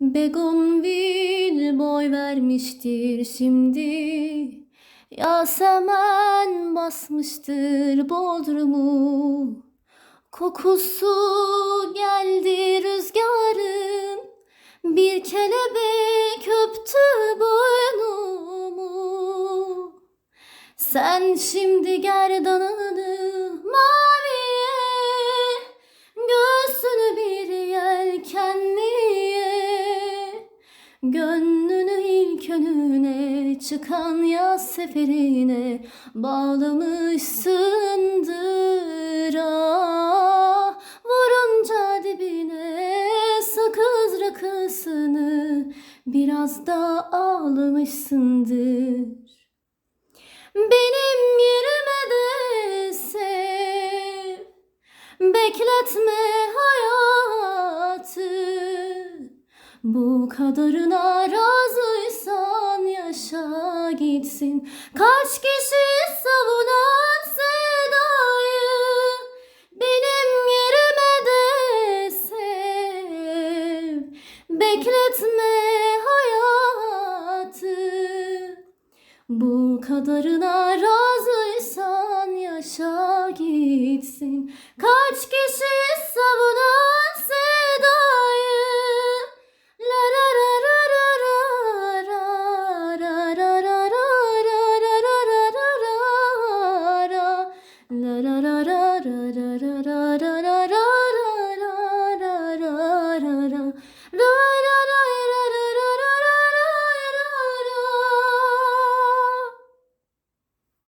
Begonvil boy vermiştir şimdi. Yasemen basmıştır bodrumu. Kokusu geldi rüzgarın. Bir kelebek öptü boynumu. Sen şimdi gerdanını maviye Gönlünü ilk önüne çıkan yaz seferine bağlamışsındır ah. Vurunca dibine sakız rakısını biraz da ağlamışsındır. Benim yerime de sev Bekletme hayatı Bu kadarına razıysan yaşa gitsin. Kaç kişi savunan sedayı Benim yerime de sev. Bekletme hayatı. Bu kadarına razıysan yaşa gitsin. Kaç kişi savunan da da da